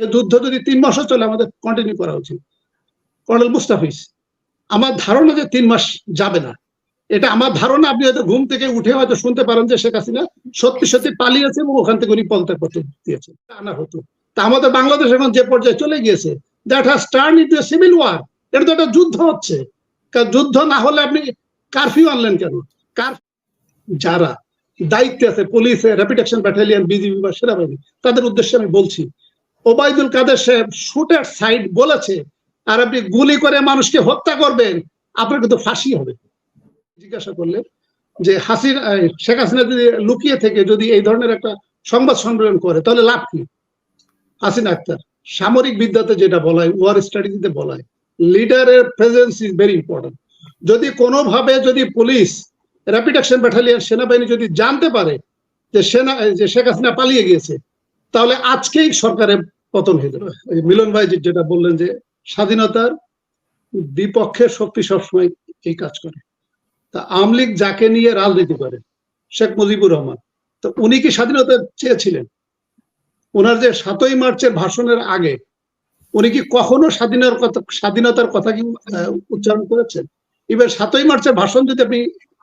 যুদ্ধ যদি তিন মাসও চলে, আমাদের কন্টিনিউ করা উচিত। কর্নেল মুস্তাফিজ, আমার ধারণা যে তিন মাস যাবে না। এটা আমার ধারণা, আপনি হয়তো ঘুম থেকে উঠে হয়তো শুনতে পারেন যে শেখ হাসিনা সত্যি সত্যি পালিয়েছে এবং ওখান থেকে উনি পদত্যাগ করতে দিয়েছে আনা হতো। তা আমাদের বাংলাদেশ এখন যে পর্যায়ে চলে গিয়েছে that has turn into civil war এটা তো একটা যুদ্ধ হচ্ছে। কারণ যুদ্ধ না হলে আপনি কারফিউ আনলেন কেন? কার, যারা দায়িত্বে আছে police rapid action battalion BGB বা সেনাবাহিনী, তাদের উদ্দেশ্যে আমি বলছি ওবায়দুল কাদের সাহেব শুটার সাইড বলেছে, আর আপনি গুলি করে মানুষকে হত্যা করবেন, আপনার কিন্তু ফাঁসি হবে। জিজ্ঞাসা করলে যে হাসিনা শেখ হাসিনা যদি লুকিয়ে থেকে যদি এই ধরনের একটা সংবাদ সম্মেলন করে, তাহলে লাভ কি? হাসিনা আক্তার, সামরিক বিদ্যাতে যেটা বলা হয় ওয়ার স্ট্র্যাটেজিতে বলা হয় লিডারের প্রেজেন্স ইজ ভেরি ইম্পর্টেন্ট যদি কোনোভাবে যদি পুলিশ র্যাপিড অ্যাকশন ব্যাটালিয়ন সেনাবাহিনী যদি জানতে পারে যে সেনা, যে শেখ হাসিনা পালিয়ে গিয়েছে, তাহলে আজকেই সরকারের পতন হয়ে যাবে। মিলন ভাই যেটা বললেন যে স্বাধীনতার বিপক্ষের শক্তি সবসময় এই কাজ করে। তা আওয়ামী লীগ যাকে নিয়ে রাজনীতি করে, শেখ মুজিবুর রহমান, তো উনি কি স্বাধীনতা চেয়েছিলেন? ওনার যে সাতই মার্চের ভাষণের আগে উনি কি কখনো স্বাধীনতার কথা স্বাধীনতার কথা কি উচ্চারণ করেছেন? এবার সাতই মার্চের ভাষণ যদি আপনি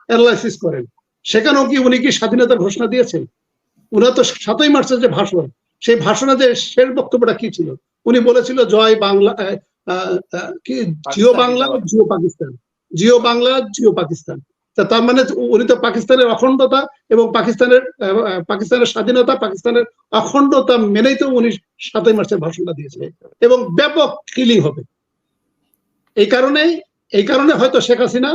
অ্যানালাইসিস করেন, সেখানেও কি উনি কি স্বাধীনতার ঘোষণা দিয়েছেন? উনার তো সাতই মার্চের যে ভাষণ সেই ভাষণে যে শেষ বক্তব্যটা কি ছিল? উনি বলেছিল জয় বাংলা কি? জিও বাংলা জিও পাকিস্তান? জিও বাংলা জিও পাকিস্তান। তা তার মানে উনি তো পাকিস্তানের অখণ্ডতা এবং পাকিস্তানের পাকিস্তানের স্বাধীনতা পাকিস্তানের অখণ্ডতা মেনেই তো উনি সাতই মার্চের ভাষণটা দিয়েছে এবং ব্যাপক কিলিং হবে। এই কারণেই এই কারণে হয়তো শেখ হাসিনা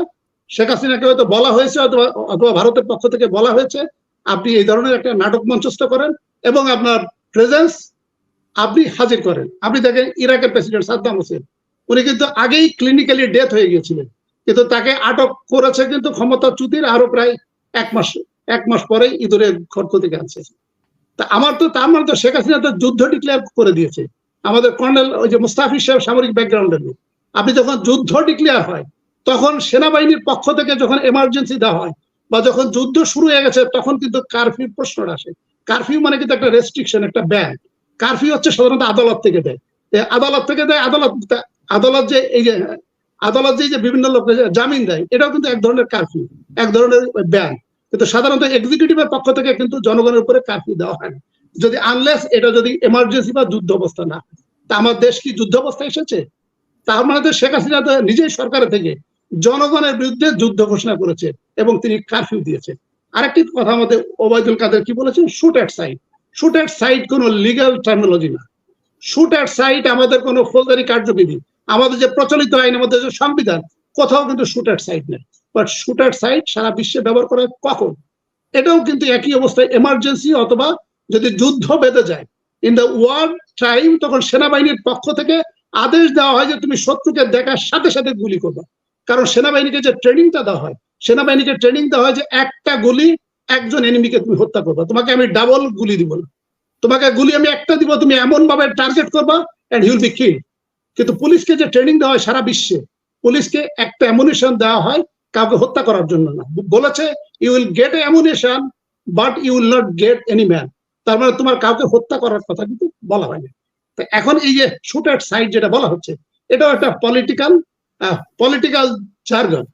শেখ হাসিনাকে হয়তো বলা হয়েছে অথবা অথবা ভারতের পক্ষ থেকে বলা হয়েছে আপনি এই ধরনের একটা নাটক মঞ্চস্থ করেন এবং আপনার প্রেজেন্স আপনি হাজির করেন। আপনি দেখেন ইরাকের প্রেসিডেন্ট সাদ্দাম হোসেন, উনি কিন্তু আগেই ক্লিনিক্যালি ডেথ হয়ে গিয়েছিলেন। কিন্তু তাকে আটক করেছে কিন্তু ক্ষমতা চ্যুতির আরও প্রায় এক মাস এক মাস পরে ইঁদুরে খড়ক আনছে তা আমার তো তার মানে তো শেখ হাসিনা তো যুদ্ধ ডিক্লেয়ার করে দিয়েছে। আমাদের কর্নেল ওই যে মুস্তাফিজ সাহেব সামরিক ব্যাকগ্রাউন্ডের লোক। আপনি যখন যুদ্ধ ডিক্লেয়ার হয়, তখন সেনাবাহিনীর পক্ষ থেকে যখন এমার্জেন্সি দেওয়া হয়, বা যখন যুদ্ধ শুরু হয়ে গেছে, তখন কিন্তু কারফিউ প্রশ্নটা আসে। কারফিউ মানে কিন্তু একটা রেস্ট্রিকশন একটা ব্যান কারফিউ হচ্ছে সাধারণত আদালত থেকে দেয়। আদালত থেকে দেয়, আদালত আদালত যে, এই যে, আদালত যে বিভিন্ন লোককে জামিন দেয়, এটাও কিন্তু এক ধরনের কারফিউ, এক ধরনের ব্যান কিন্তু সাধারণত এক্সিকিউটিভের পক্ষ থেকে কিন্তু জনগণের উপরে কারফিউ দেওয়া হয় না। যদি আনলেস এটা যদি এমার্জেন্সি বা যুদ্ধ অবস্থা না তা আমার দেশ কি যুদ্ধ অবস্থায় এসেছে? তার মানে তো শেখ হাসিনা নিজেই সরকারের থেকে জনগণের বিরুদ্ধে যুদ্ধ ঘোষণা করেছে এবং তিনি কারফিউ দিয়েছে আরেকটি কথা আমাদের ওবায়দুল কাদের কি বলেছেন? Shoot at sight shoot at sight কোনো লিগ্যাল টার্মিনোলজি না। শুট অ্যাট সাইড আমাদের কোনো ফৌজদারি কার্যবিধি। আমাদের যে প্রচলিত আইন, আমাদের যে সংবিধান, কোথাও কিন্তু শুট অ্যাট সাইড নেই। বাট শুট অ্যাট সাইড সারা বিশ্বে ব্যবহার করা কখন? এটাও কিন্তু একই অবস্থায় এমার্জেন্সি অথবা যদি যুদ্ধ বেঁধে যায় ইন দ্য ওয়ার টাইম তখন সেনাবাহিনীর পক্ষ থেকে আদেশ দেওয়া হয় যে তুমি শত্রুকে দেখার সাথে সাথে গুলি করবে। কারণ সেনাবাহিনীকে যে ট্রেনিংটা দেওয়া হয় সেনাবাহিনীকে ট্রেনিং দেওয়া হয় যে একটা গুলি একজন এনিমিকে তুমি হত্যা করবা। তোমাকে আমি ডাবল গুলি দিব না। তোমাকে গুলি আমি একটা দিব, তুমি এমন ভাবে টার্গেট করবা এন্ড হিউল বি কিল কিন্তু পুলিশকে যে ট্রেনিং দেওয়া হয় সারা বিশ্বে, পুলিশকে একটা অ্যামুনিশন দেওয়া হয় কাউকে হত্যা করার জন্য না। বলেছে you will get a ammunition but you will not get any man তার মানে তোমার কাউকে হত্যা করার কথা কিন্তু বলা হয়নি। তো এখন এই যে শুট অ্যাট সাইড যেটা বলা হচ্ছে, এটাও একটা political political jargon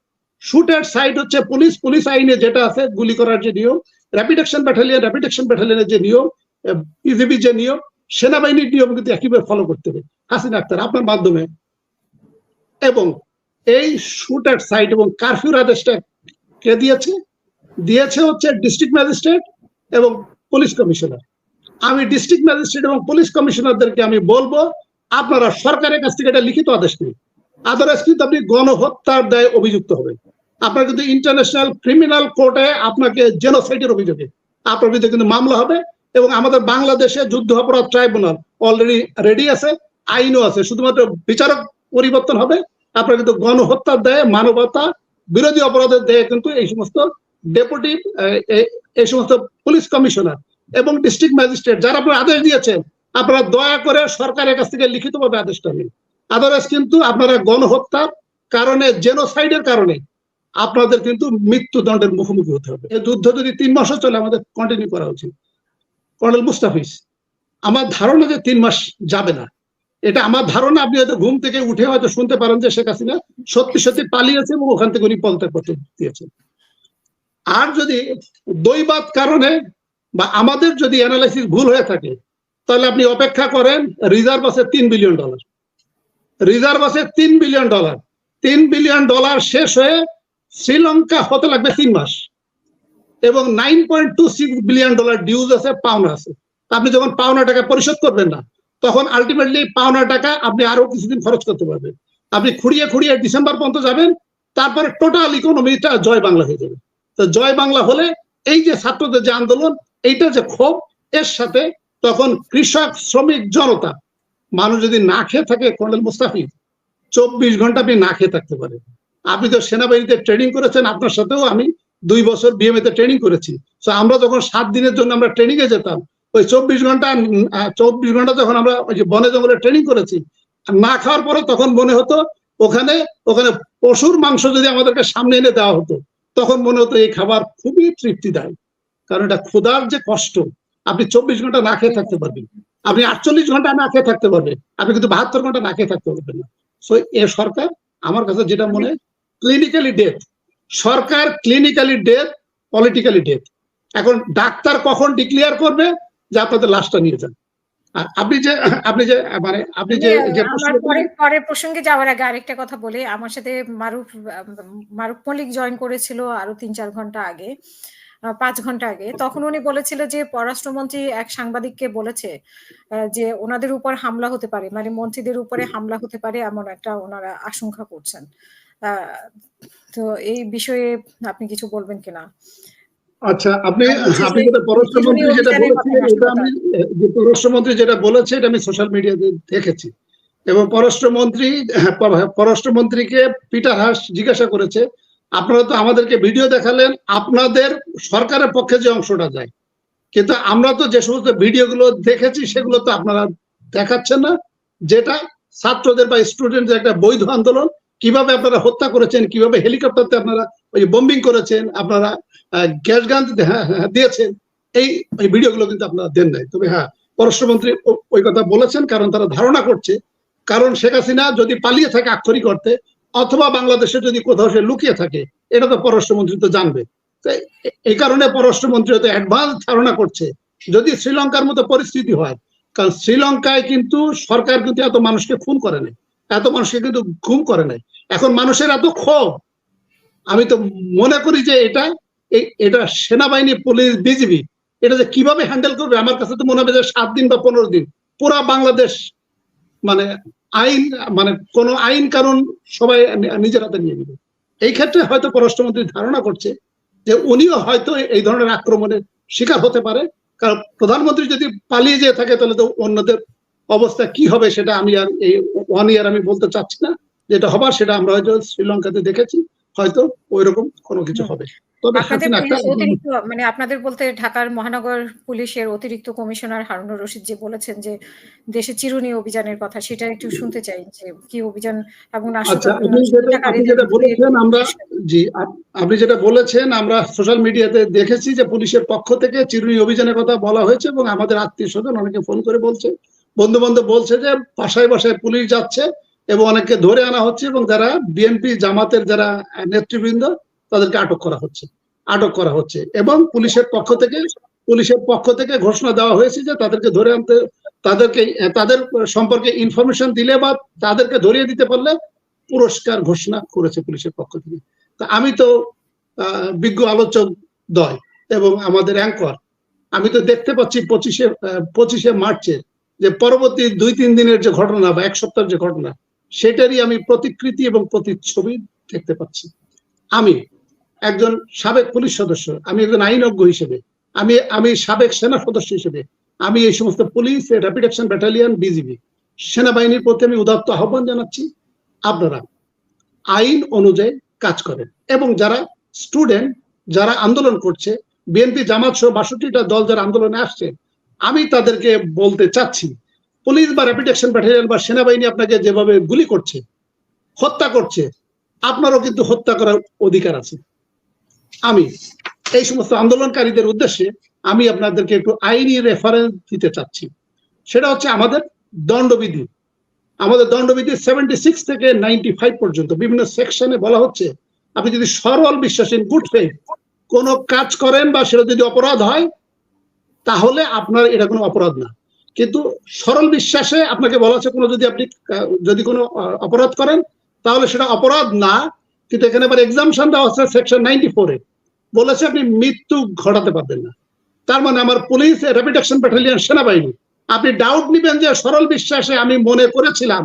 shoot at sight হচ্ছে পুলিশ পুলিশ আইনে যেটা আছে, গুলি করার যে নিয়ম rapid action battalion rapid action ব্যাটালিয়নের যে নিয়ম পিজিবি যে নিয়ম, সেনাবাহিনীর নিয়ম কিন্তু একইভাবে ফলো করতে হবে। হাসিনা আক্তার, আপনার মাধ্যমে। এবং এই শুট অ্যাট সাইড এবং কারফিউর আদেশটা কে দিয়েছে? দিয়েছে হচ্ছে ডিস্ট্রিক্ট ম্যাজিস্ট্রেট এবং পুলিশ কমিশনার আমি ডিস্ট্রিক্ট ম্যাজিস্ট্রেট এবং পুলিশ কমিশনারদেরকে আমি বলব, আপনারা সরকারের কাছ থেকে এটা লিখিত আদেশ দিন আদারওয়াইজ কিন্তু আপনি গণহত্যার দায়ে অভিযুক্ত হবেন। আপনার কিন্তু ইন্টারন্যাশনাল ক্রিমিনাল কোর্টে আপনাকে জেনোসাইডের অভিযোগে। আপনার বিরুদ্ধে কিন্তু মামলা হবে এবং আমাদের বাংলাদেশে যুদ্ধ অপরাধ ট্রাইব্যুনাল অলরেডি রেডি আছে, আইনও আছে। শুধুমাত্র বিচারক পরিবর্তন হবে, আপনার কিন্তু গণহত্যার দায়ে মানবতা, বিরোধী অপরাধের দায়ে কিন্তু এই সমস্ত ডেপুটি এই সমস্ত পুলিশ কমিশনার এবং ডিস্ট্রিক্ট ম্যাজিস্ট্রেট যারা আপনার আদেশ দিয়েছেন, আপনারা দয়া করে সরকারের কাছ থেকে লিখিতভাবে আদেশটা নিন। আদারওয়াইজ কিন্তু আপনারা গণহত্যার কারণে জেনোসাইডের কারণে আপনাদের কিন্তু মৃত্যুদণ্ডের মুখোমুখি হতে হবে। এই যুদ্ধ যদি তিন মাসও চলে, আমাদের কন্টিনিউ করা উচিত। কর্নেল মুস্তাফিজ, আমার ধারণা যে তিন মাস যাবে না। এটা আমার ধারণা, আপনি হয়তো ঘুম থেকে উঠে হয়তো শুনতে পারেন যে শেখ হাসিনা সত্যি সত্যি পালিয়েছে এবং ওখান থেকে উনি পদত্যাগ করতে দিয়েছেন আর যদি দৈবাত কারণে বা আমাদের যদি অ্যানালাইসিস ভুল হয়ে থাকে, তাহলে আপনি অপেক্ষা করেন রিজার্ভ আছে তিন বিলিয়ন ডলার রিজার্ভ আছে তিন বিলিয়ন ডলার তিন বিলিয়ন ডলার শেষ হয়ে শ্রীলঙ্কা হতে লাগবে তিন মাস। এবং nine point two six billion dollar dues আছে পাওনা আছে। আপনি যখন পাওনা টাকা পরিশোধ করবেন না, তখন আলটিমেটলি পাওনা টাকা আপনি আরও কিছুদিন খরচ করতে পারবেন। আপনি খুঁড়িয়ে খুঁড়িয়ে ডিসেম্বর পর্যন্ত যাবেন, তারপরে টোটাল ইকোনমিটা জয় বাংলা হয়ে যাবে। তো জয় বাংলা হলে এই যে ছাত্রদের যে আন্দোলন এইটা যে ক্ষোভ, এর সাথে তখন কৃষক, শ্রমিক, জনতা, মানুষ যদি না খেয়ে থাকে কর্নেল মুস্তাফিজ, চব্বিশ ঘণ্টা আপনি না খেয়ে থাকতে পারেন। আপনি তো সেনাবাহিনীতে ট্রেনিং করেছেন, আপনার সাথেও আমি দুই বছর বিএমএ তে ট্রেনিং করেছি। তো আমরা যখন সাত দিনের জন্য আমরা ট্রেনিং এ যেতাম, ওই চব্বিশ ঘণ্টা চব্বিশ ঘণ্টা যখন আমরা ওই যে বনে জঙ্গলে ট্রেনিং করেছি না খাওয়ার পরে তখন মনে হতো ওখানে ওখানে পশুর মাংস যদি আমাদেরকে সামনে এনে দেওয়া হতো, তখন মনে হতো এই খাবার খুবই তৃপ্তি দেয় কারণ এটা ক্ষুধার যে কষ্ট, আপনি চব্বিশ ঘণ্টা না খেয়ে থাকতে পারবেন। আপনি আটচল্লিশ ঘণ্টা না খেয়ে থাকতে পারবেন। আপনি কিন্তু বাহাত্তর ঘণ্টা না খেয়ে থাকতে পারবেন না। সো এ সরকার আমার কাছে যেটা মনে ক্লিনিক্যালি ডেথ সরকার ক্লিনিক্যালি ডেথ পলিটিক্যালি ডেথ এখন ডাক্তার কখন ডিক্লেয়ার করবে? যে আপনাদের লাশটা নিয়ে যান। আপনি যে আপনি যে মানে আপনি যে পরের প্রসঙ্গে যাওয়ার আগে আরেকটা কথা বলি। আমার সাথে মারুফ মারুফ মল্লিক জয়েন করেছিল আরও তিন চার ঘণ্টা আগে পাঁচ ঘণ্টা আগে। তখন উনি বলেছিল যে পররাষ্ট্রমন্ত্রী এক সাংবাদিককে বলেছে যে ওনাদের উপর হামলা হতে পারে। মানে মন্ত্রীদের উপরে হামলা হতে পারে এমন একটা ওনারা আশঙ্কা করছেন। তো এই বিষয়ে আপনি কিছু বলবেন কিনা? আচ্ছা আপনি আপনি যেটা পররাষ্ট্রমন্ত্রী যেটা বলেছিলেন এটা আমি যে পররাষ্ট্রমন্ত্রী যেটা বলেছে এটা আমি সোশ্যাল মিডিয়াতে দেখেছি। এবং পররাষ্ট্রমন্ত্রী পররাষ্ট্রমন্ত্রীকে পিটার হাস জিজ্ঞাসা করেছে আপনারা তো আমাদেরকে ভিডিও দেখালেন আপনাদের সরকারের পক্ষে যে অংশটা যায়। কিন্তু আমরা তো যে সমস্ত ভিডিওগুলো দেখেছি সেগুলো তো আপনারা দেখাচ্ছেন না যেটা ছাত্রদের বা স্টুডেন্টদের একটা বৈধ আন্দোলন কীভাবে আপনারা হত্যা করেছেন, কীভাবে হেলিকপ্টারতে আপনারা ওই বোম্বিং করেছেন, আপনারা গ্যাস গান দিয়েছেন, এই এই ভিডিওগুলো কিন্তু আপনারা দেন নাই। তবে হ্যাঁ পররাষ্ট্রমন্ত্রী ওই কথা বলেছেন, কারণ তারা ধারণা করছে, কারণ শেখ হাসিনা যদি পালিয়ে থাকে আক্ষরিক অর্থে, অথবা বাংলাদেশে যদি কোথাও সে লুকিয়ে থাকে, এটা তো পররাষ্ট্রমন্ত্রী তো জানবে। এই কারণে পররাষ্ট্রমন্ত্রী হয়তো অ্যাডভান্স ধারণা করছে, যদি শ্রীলঙ্কার মতো পরিস্থিতি হয়, কারণ শ্রীলঙ্কায় কিন্তু সরকার কিন্তু এত মানুষকে খুন করে নাই এত মানুষকে কিন্তু ঘুম করে নাই। এখন মানুষের এত ক্ষোভ। আমি তো মনে করি যে এটা এটা সেনাবাহিনী, পুলিশ, বিজিবি, এটা যে কীভাবে হ্যান্ডেল করবে? আমার কাছে তো মনে হবে যে সাত দিন বা পনেরো দিন। পুরা বাংলাদেশ মানে আইন মানে কোন আইন কানুন সবাই নিজের হাতে নিয়ে নেবে। এই ক্ষেত্রে হয়তো পররাষ্ট্রমন্ত্রী ধারণা করছে যে উনিও হয়তো এই ধরনের আক্রমণের শিকার হতে পারে। কারণ প্রধানমন্ত্রী যদি পালিয়ে যেয়ে থাকে, তাহলে তো অন্যদের অবস্থা কি হবে সেটা আমি আর এই ওয়ান ইয়ার আমি বলতে চাচ্ছি না। যেটা হবার সেটা আমরা হয়তো শ্রীলঙ্কাতে দেখেছি হয়তো ওই রকম কোনো কিছু হবে। মানে আপনাদের বলতে ঢাকার মহানগর পুলিশের অতিরিক্ত কমিশনার হারুনুর রশিদ যে বলেছেন যে দেশে চিরুনি অভিযানের কথা সেটা একটু শুনতে চাই যে কি অভিযান এবং আচ্ছা, আপনি যেটা বলেছেন আমরা জি আপনি যেটা বলেছেন আমরা সোশ্যাল মিডিয়াতে দেখেছি যে পুলিশের পক্ষ থেকে চিরুনি অভিযানের কথা বলা হয়েছে এবং আমাদের আত্মীয় স্বজন অনেকে ফোন করে বলছে। বন্ধু বান্ধব বলছে যে বাসায় বাসায় পুলিশ যাচ্ছে এবং অনেককে ধরে আনা হচ্ছে এবং যারা বিএনপি জামাতের যারা নেতৃবৃন্দ, তাদেরকে আটক করা হচ্ছে, আটক করা হচ্ছে এবং পুলিশের পক্ষ থেকে, পুলিশের পক্ষ থেকে ঘোষণা দেওয়া হয়েছে যে তাদেরকে ধরে আনতে, তাদেরকে, তাদের সম্পর্কে ইনফরমেশন দিলে বা তাদেরকে ধরিয়ে দিতে পারলে পুরস্কার ঘোষণা করেছে পুলিশের পক্ষ থেকে। তা আমি তো বিজ্ঞ আলোচক দয় এবং আমাদের অ্যাঙ্কর আমি তো দেখতে পাচ্ছি পঁচিশে পঁচিশে মার্চের যে পরবর্তী দুই, তিন দিনের যে ঘটনা বা এক সপ্তাহের যে ঘটনা, সেটারই আমি প্রতিকৃতি এবং প্রতিচ্ছবি দেখতে পাচ্ছি। আমি একজন সাবেক পুলিশ সদস্য, আমি একজন আইনজ্ঞ হিসেবে, আমি আমি সাবেক সেনা সদস্য হিসেবে, আমি এই সমস্ত police rapid action battalion BGB সেনাবাহিনীর প্রতি আমি উদাত্ত আহ্বান জানাচ্ছি। আপনারা আইন অনুযায়ী কাজ করেন এবং যারা স্টুডেন্ট যারা আন্দোলন করছে বিএনপি জামাত সহ বাষট্টিটা দল যারা আন্দোলনে আসছে আমি তাদেরকে বলতে চাচ্ছি, পুলিশ বা র্যাপিড অ্যাকশন ব্যাটালিয়ন বা সেনাবাহিনী আপনাকে যেভাবে গুলি করছে, হত্যা করছে, আপনারও কিন্তু হত্যা করার অধিকার আছে। আমি এই সমস্ত আন্দোলনকারীদের উদ্দেশ্যে আমি আপনাদেরকে একটু আইনি রেফারেন্স দিতে চাচ্ছি। সেটা হচ্ছে আমাদের দণ্ডবিধি। আমাদের দণ্ডবিধি সেভেন্টি সিক্স থেকে নাইনটি ফাইভ পর্যন্ত বিভিন্ন সেকশনে বলা হচ্ছে, আপনি যদি সরল বিশ্বাসীন গুড ফেথ কোনো কাজ করেন বা সেটা যদি অপরাধ হয় তাহলে আপনার এটা কোনো অপরাধ না। কিন্তু সরল বিশ্বাসে আপনাকে বলা হচ্ছে, কোনো যদি আপনি, যদি কোনো অপরাধ করেন, তাহলে সেটা অপরাধ না। কিন্তু এখানে আবার এক্সামশন দেওয়া হচ্ছে সেকশন নাইনটি ফোরে বলেছে আপনি মৃত্যু ঘটাতে পারবেন না। তার মানে আমার পুলিশ র্যাপিড অ্যাকশন ব্যাটালিয়ন সেনাবাহিনী, আপনি ডাউট নিবেন যে সরল বিশ্বাসে আমি মনে করেছিলাম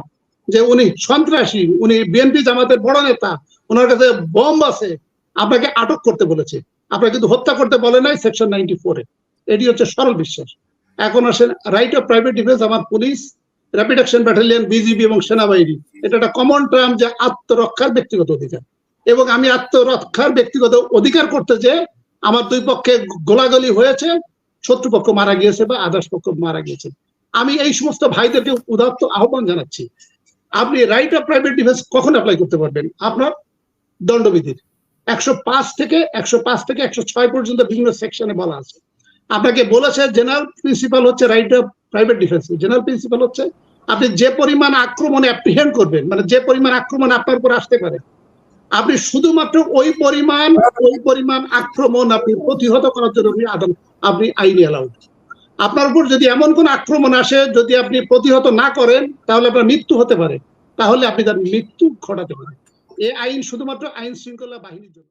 যে উনি সন্ত্রাসী, উনি বিএনপি জামাতের বড় নেতা, ওনার কাছে বম্ব আছে, আপনাকে আটক করতে বলেছে। আপনাকে কিন্তু হত্যা করতে বলে নাই সেকশন নাইনটি ফোরে এটি হচ্ছে সরল বিশ্বাস। এখন আসেন রাইট অফ প্রাইভেট ডিফেন্স আমার police rapid action battalion BGB এবং সেনাবাহিনী। এটা একটা কমন টার্ম যে আত্মরক্ষার ব্যক্তিগত অধিকার। এবং আমি আত্মরক্ষার ব্যক্তিগত অধিকার করতে যে আমার দুই পক্ষে গোলাগুলি হয়েছে, শত্রুপক্ষ মারা গিয়েছে বা আদার্স পক্ষ মারা গিয়েছে। আমি এই সমস্ত ভাইদেরকে উদাত্ত আহ্বান জানাচ্ছি, আপনি রাইট অফ প্রাইভেট ডিফেন্স কখন অ্যাপ্লাই করতে পারবেন? আপনার দণ্ডবিধির। একশো পাঁচ থেকে, একশো পাঁচ থেকে একশো ছয় পর্যন্ত বিভিন্ন সেকশনে বলা আছে। আপনাকে বলেছে জেনারেল প্রিন্সিপাল হচ্ছে right of private defence. General principle হচ্ছে আপনি যে পরিমাণ আক্রমণ অ্যাপ্রিহেন্ড করবেন মানে যে পরিমাণ আক্রমণ আপনার উপর আসতে পারে, আপনি শুধুমাত্র ওই পরিমাণ ওই পরিমাণ আক্রমণ আপনি প্রতিহত করার জন্য আপনি আদালত আপনি আইনি অ্যালাউড আপনার উপর যদি এমন কোন আক্রমণ আসে, যদি আপনি প্রতিহত না করেন, তাহলে আপনার মৃত্যু হতে পারে। তাহলে আপনি তার মৃত্যু ঘটাতে পারেন। এই আইন শুধুমাত্র আইন শৃঙ্খলা বাহিনীর জন্য।